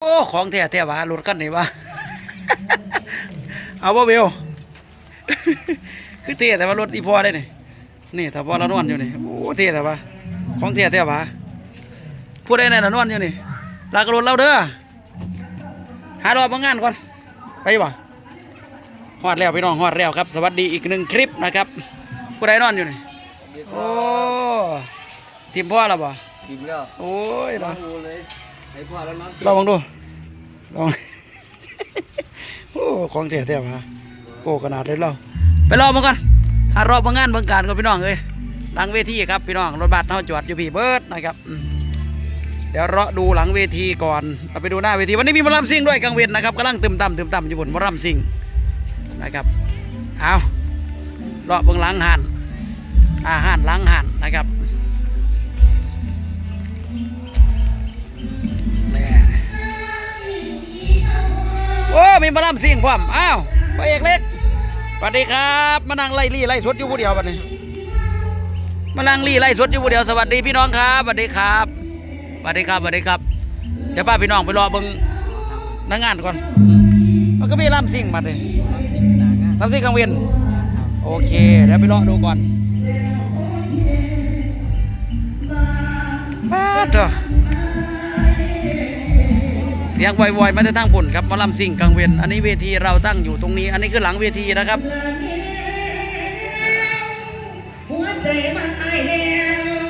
โอ้ของแท้แท้หวารถคันนี้วะเอาบ่เบลคือเท่แต่ว่ารถอีพอได้นี่นี่ถ้าพอเรานอนอยู่นี่โอ้เท่แต่ว่าของแท้แท้หวาพูดได้แน่นอนอยู่นี่ลากรถเราเด้อหารอบมางานก่อนไปบ่ฮอดแล้วพี่น้องฮอดแล้วครับ สวัสดีอีกหนึ่งคลิปนะครับผู้ใดนอนอยู่นี่โอ้ทีมพ่อแล้วบ่กินแล้วโอ้ยลอเนาะงดูเลย ให้พ่อแล้วน้องลองดูลองโอ้ของเสียเทียบฮะโก้ขนาดเลยเราไปรอบมาก่อนถ้ารอบมางานบิ่งการก่อนพี่น้องเอ้ยหลังเวทีครับพี่น้องรถบัสเฮาจอดอยู่พี่เบิร์ดนะครับเดี๋ยวเราดูหลังเวทีก่อนเราไปดูหน้าเวทีวันนี้มีมอลำซิ่งด้วยกลางเวทนะครับกำลังตึมต่ำตึมต่ำอยู่บนมอลำซิ่งนะครับเอาเลาะเบิ่งหลังหันอาหารหลังหันนะครับ อ้มีมาลำซิ่งพร้อมอ้าวพระเอกเล็กสวัสดีครับมานั่งไล่ลี่ไล่สดอยู่ผู้เดียวบัดนี้มานั่งลี่ไล่สดอยู่ผู้เดียวสวัสดีพี่น้องครับสวัสดีครับสวัสดีครับสวัสดีครับ เดี๋ยวป้าพี่น้องไปรอเบิ่งนังงานก่อนมันก็มีลำซิ่งมาเลยลำซิ่งกลางเวียนโอเคเดี๋ยวไปรอดูก่อนป้าดเถอะ เสียงวอยๆมาจากทางปุ่นครับมาลำซิ่งกลางเวียนอันนี้เวทีเราตั้งอยู่ตรงนี้ อันนี้คือหลังเวทีนะครับหัวใจมันตายแล้ว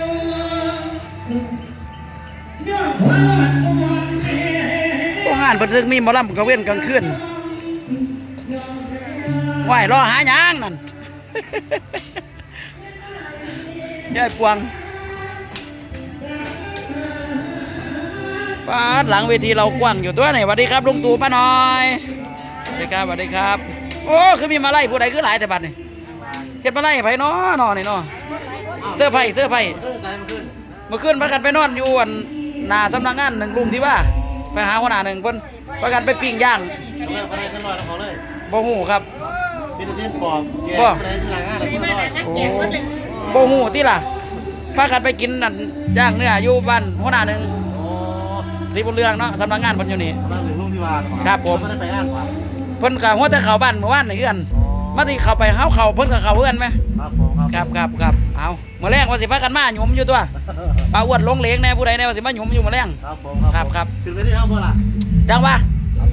เรื่องหัวหลอดมองแท้โรงงานบันทึกมีมอลำกลางเวียนกลางคืนไหวรอหาหยางนั่นยายปวง ป้าดหลังเวทีเรากว้างอยู่ตัวไหนสวัสดีครับลุงตู่ป้าน้อยสวัสดีครับสวัสดีครับ โอ้คือมีมาไล่ผู้ใดคือหลายแต่บัดนี่เฮ็ดมาไล่ไผเนาะนอนี่เนาะเสื้อไผ่เสื้อไผ่ขึ้นสายมันขึ้นเมื่อคืนพากันไปนอนอยู่อันหน้าสำนักงานหนึ่งลุงที่ว่า ไปหาหัวหน้าหนึ่งเพิ่นพากันไปปิ้งย่างเอาเลยไปได้ขึ้นลอยเขาเลยบ่ฮู้ครับมีแต่ทีมกรอบแจกบ่ไปได้ที่หลังงานอะไรขึ้นลอยโอ้บ่ฮู้ติล่ะพากันไปกินนั่นย่างเนื้ออยู่บ้านหัวหน้าหนึ่งโอ้ สีบุญเรืองเนาะสำนักงานเพิ่นอยู่นี่กำลังถึงลุงที่วานครับผมไม่ได้ไปงานครับเพิ่นก็หัวแต่เข้าบ้านเมื่อวานนี่คือกันอ๋อมาที่เข้าไปเฮาเข้าเพิ่นก็เข้าเพื่อนไหมครับผมครับครับครับครับเอามื้อแรงว่าสิพากันมาหยุมอยู่ตัวปลาอ้วนลงเหลงแน่ผู้ใดแน่ว่าสิมาหยุมอยู่มื้อแรง ครับผมครับครับ ขึ้นไปที่ครับพ่อล่ะจังว่า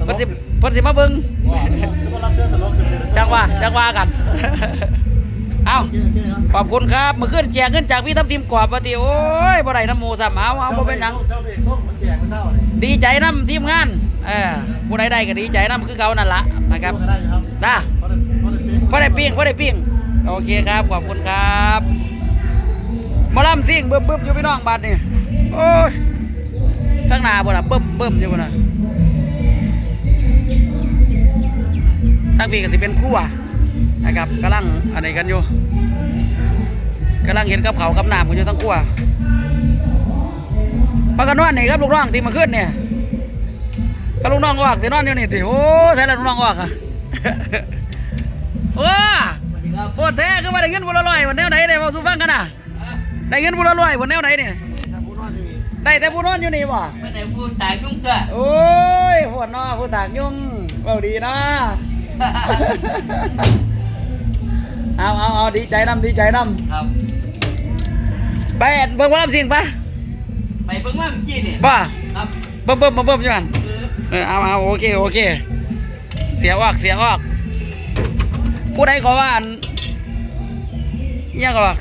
เพิ่นสิเพิ่นสิมาเบิ่งว้าวก็รับเชิญตลกขึ้นไปเลยจังว่าจังว่ากัน เอาโอเคโอเคครับขอบคุณครับเมื่อคืนแจกเงินจากพี่ทัพทีมกรอบปฏิโอ้ยบ่ได้น้ำหมูสัมเอาเอาบ่เป็นหยัง เจ้าเบรกโค้งมันแจก ไม่เศร้าเลยดีใจน้ำทีมงานเออผู้ใดได้ก็ดีใจน้ำคือเขานั่นละนะครับก็ได้อยู่ครับนะเพราะได้เพราะได้พอได้ปิ้งพอได้ปิ้งโอเคครับขอบคุณครับหมาล่ำซิ่งเบิ่มเบิ่มอยู่พี่น้องบัดนี่โอ้ยข้างหน้าบ่ล่ะเบิ่มเบิ่มอยู่บ่ล่ะทางพี่ก็สิเป็นครัวนะครับกำลังอะไรกันอยู่กำลังเห็นกับเขาวกับน้ำกันอยู่ทั้งครัว พากันนอนนี่ครับลูกน้องที่มาขึ้นเนี่ยก็ลูกน้องออกที่นอนอยู่นี่ติโอ้ใช่แล้วลูกน้องออกอะโอ้โคตรแท้คือมาได้เงินบุญละร้อยวันแนวไหนได้มาสู้ฟังกันน่ะได้เงินบุญละร้อยวันแนวไหนเนี่ยได้แต่ผู้นอนอยู่นี่บ่ไม่ได้พูดตายจุ้งเกะโอ้ยผู้นอผู้ตากยุ่งเบาดีนะเอาเอาเอาดีใจน้ำดีใจน้ครับำไปเบิ่งว่าน้ำเสียงปะ ไปเบิ่งว่าเมื่อกี้เนี่ยป่ะครับเบิ่มเบิ่มเบิ่มเบิ่มอยู่กันเออเอาเอาโอเคโอเค เสียออกเสียออกผู้ใดขอว่าอันอิหยังก็ว่า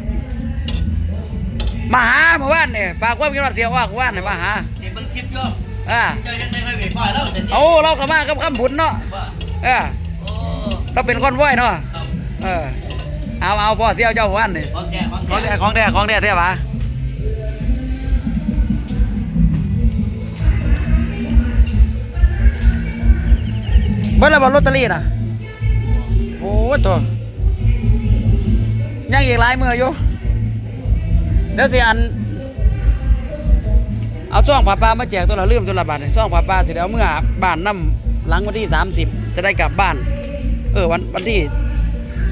มาหาเมื่อวานเนี่ยฝากความคิดว่าเสียออกเมื่อวานเนี่ยมาหาเห็นเบิ่งคลิปอยู่อ่าเจอกันในไฟเบรกพ่อแล้วแต่นี่เอาเราก็มากับคำผุนเนาะว่าเออโอ้เราเป็นคนว้อยเนาะครับเออเอาเอาพ่อเสียวเจ้าเมื่อวานนี่ของแกของของแกแท้ของแท้ของแท้เท่ปะเบิ้ลระบลอตเตอรี่น่ะ โอ้ตัวยังอีกหลายมืออยู่ เดี๋ยวสิอัน เอาซ่องผ้าป่ามาแจกตัวละลืมตัวละบาทซ่องผ้าป่าสิเดี๋ยวเมื่อบ้านน้ำหลังวันที่ 30 จะได้กลับบ้าน เออวันวันที่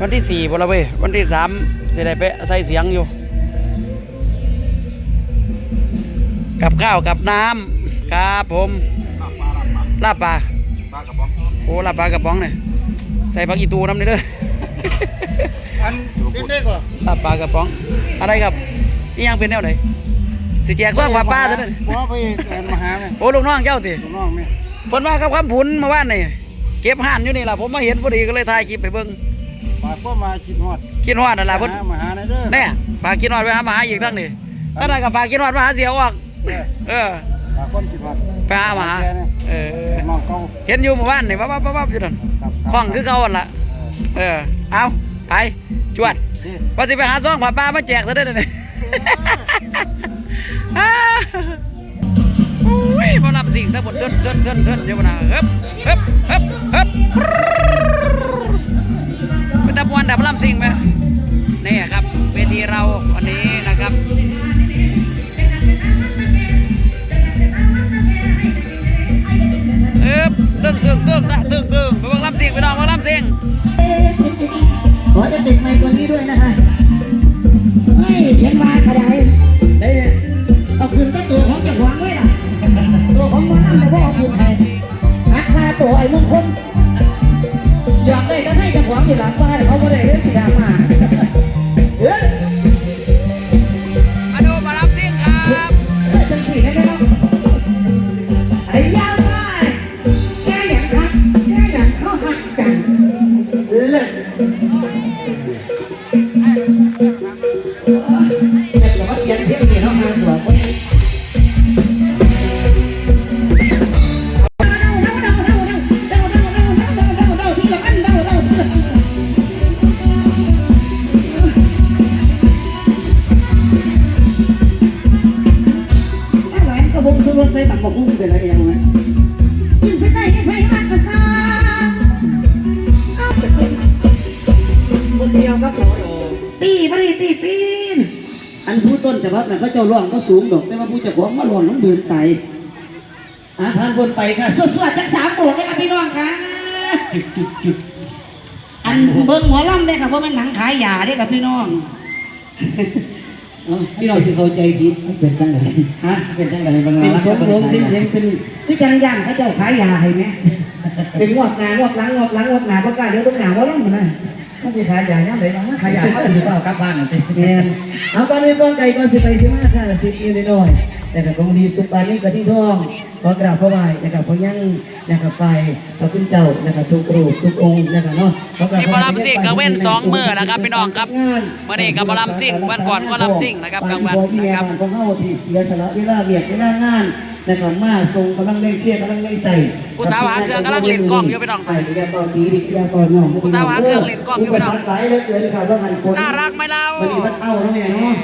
วันที่สี่พนลเว้ยวันที่สามสิได้ไปใส่เสียงอยู่ กับข้าวกับน้ำครับผมลาปลาลาบปลา องโอ้ลาบปลากระป๋องเนี่ยใส่ผักอีตูน้ำนี่เด้ออันเด็กๆก็ลาบปลากระป๋อง อะไรครับนี่ยังเป็นแนวไหนสิแจกซ่องปลาปลาซะเด้อบ่ไปเอ็นมาหาแม่โอ้ลูกน้องเจ้าติลูกน้องแม่เพิ่นมากับคำผุนเมาว่านนี่เก็บห่านอยู่นี่ล่ะผมมาเห็นพอดีก็เลยถ่ายคลิปไปเบิ่งฝากก็มาคิดฮอดคิดฮอดนั่นล่ะเพิ่นหามาหาในเด้อแน่ฝากคิดฮอดไว้หามาหาอีกทั้งนี่ถ้าได้ก็ฝากคิดฮอดมาหาเสียออกเออเออฝาก คนคิดฮอดไปหามาหาเออลูกน้องเก่าเห็นอยู่เมื่อวานนี่วับวับวับวับอยู่นั่นครับคล่องคือเก่าหั่นล่ะเออเอาไปจวดนี่ว่าสิไปหาซองผ้าป่ามาแจกซะเด้อนี่อ้าโอ้ยบ่รับสิ่งทั้งหมดเทินเทินเทินเทินอยู่บ่นะเฮ้บเฮ้บเฮ้บเฮ้บเป็นตะบวนดับลำสิ่งไหมนี่ครับเวทีเรา ตัวไอ้มงคลอยากได้ก็ให้เจ้าของอยู่หลังบ้านเขาไม่ได้เรื่องจิดามาเฮ้ยมาดูหมาลำสิ่งครับเฮ้ยจังสีได้ไหมเนาะไอ้ยาวมากแค่อย่างครับแค่อย่างเขาหักกันเลิก ตีพอดีตีปีน อันผู้ต้นฉบับนั้นเขาเจ้าร่องก็สูงดอกแต่ว่าผู้เจ้าของมาหล่นลงบืนไตอ่าผ่านบนไปค่ะสวดๆทั้งสามบวกเลยค่ะพี่น้องค่ะจุดจุดจุดอันเบิ้งหัวล่ำเลยค่ะเพราะมันหนังขายยาเนี่ยค่ะพี่น้องเอาพี่น้องสิเข้าใจผิดมันเป็นจังไงฮะเป็นจังไงบางเป็นสมรสสิ้นเพียงเป็นคือจังย่างเขาเจ้าขายยาให้ไหมเป็นงวดหนางวดหลังงวดหลังงวดหนาประกาศเดี๋ยวต้องหนาว่าล่ำมันนะ มันสิขายอย่างนั้นเลยนะขายอย่างเขาอยู่เปล่ากลับบ้านน่ะติแมนเอาก่อนอื่นก่อนไก่ก่อนสิไปสิมาค่ะสิบอยู่น้อยๆนะครับของดีสุปานีกะที่ท่องขอกราบพระไหว้นะครับพระยังนะครับไปพระคุณเจ้านะครับทุกรูปทุกองค์นะครับเนาะขอกราบมีบอลลัมซิ่งกับเว้นสองมื้อนะครับพี่น้องครับมื้อนี้กับบอลลัมซิ่งวันก่อนก็ลัมซิ่งนะครับกลางวันนะครับของเฮาที่เสียสละเวลาเวียกเวลางาน นะครับมาส่งกำลังแรงเชียร์กำลังแรงใจผู้สาวหาเครื่องกำลังเล่นกล้องอยู่พี่น้องไปวิทยากรดีวิทยากรน้องผู้สาวหาเครื่องเล่นกล้องอยู่พี่น้องอุปสรรคหลายเหลือเกินครับว่าหันคนน่ารักไหมเราวันนี้มันเอาแล้วแม่เนาะ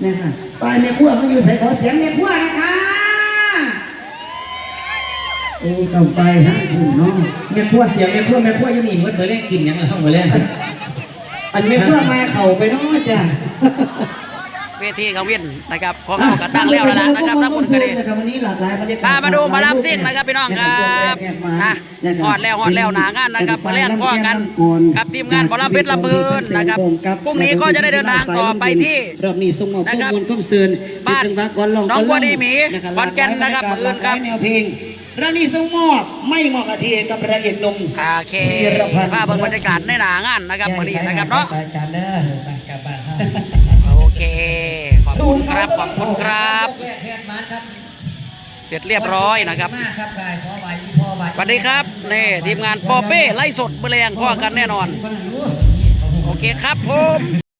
เนี่ยค่ะปลายแม่ขั้วมันอยู่ใส่ขอเสียงแม่ขั้วนะคะโอ้ต้องไปนะคุณเนาะแม่ครัวเสียงแม่ครัวแม่ครัวอยู่นี่มันเบอร์แรกกินยังไงต้องเบอร์แรกอันแม่ขั้วมาเข่าไปเนาะจ้ะ เวทีกับเว้นนะครับของเราก็ตั้งแล้วแล้วล่ะนะครับทั้งหมดก็ดีนะครับวันนี้หลากหลายบรรยากาศพามาดูหมาลำซิ่งนะครับพี่น้องครับนะฮอดแล้วฮอดแล้วหนางานนะครับมาเล่นพ่อกันกับทีมงานบอลลัมเพชรลำเพลินนะครับพรุ่งนี้ก็จะได้เดินทางต่อไปที่รอบนี้ส่งมอบนะข้ครัอบมูลข้อมเสือนบ้านถึงว่ก่อนลองน้องบัวดีหมีะครับขอนแก่นนะครับหลากหลายมื้ออื่นครับแนวเพลงรอบนี้ส่งมอบไม่เหมาะกับทีกับพระเอกหนุ่มโอเคภาพบรรยากาศในหนางานนะครับวันนี้นะครับเนาะ คุณครับขอบคุณครับ เสร็จเรียบร้อยนะครับสวัสดีครับนี่ทีมงานปอเป้ไล่สดเบลงพ่อกันแน่นอน โอเคครับผม